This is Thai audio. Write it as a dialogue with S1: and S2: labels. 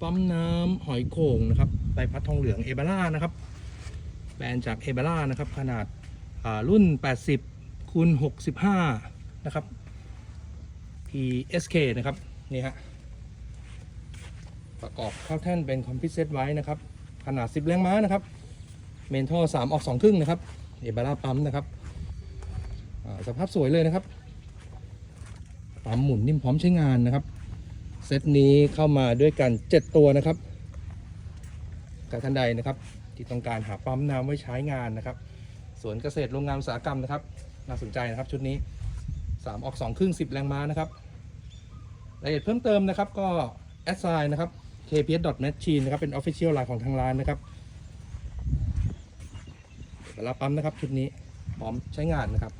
S1: ปั๊มน้ำหอยโข่งนะครับใบพัดทองเหลืองเอเบล่านะครับแบรนด์จากเอเบล่านะครับขนาดรุ่น 80คูณ65 นะครับ PSK นะครับนี่ฮะประกอบเข้าแท่นเป็นคอมพิวเซตไว้นะครับ ขนาด 10 แรงม้านะครับ เมนท่อ3ออก2ครึ่งนะครับเอเบล่าปั๊มนะครับสภาพสวยเลยนะครับปั๊มหมุนนิ่มพร้อมใช้งานนะครับ เซตนี้เข้ามาด้วยกัน 7 ตัวนะครับกับท่านใดนะครับ ที่ต้องการหาปั๊มน้ำไว้ใช้งานนะครับสวนเกษตรโรงงานอุตสาหกรรมนะครับ น่าสนใจนะครับชุดนี้ 3 ออก2ครึ่ง10 แรงม้านะครับรายละเอียดเพิ่มเติมนะครับก็แอดไซน์นะครับ kps.machine นะครับ เป็น Official Line ของทางร้านนะครับเวลาปั๊มนะครับชุดนี้พร้อมใช้งานนะครับ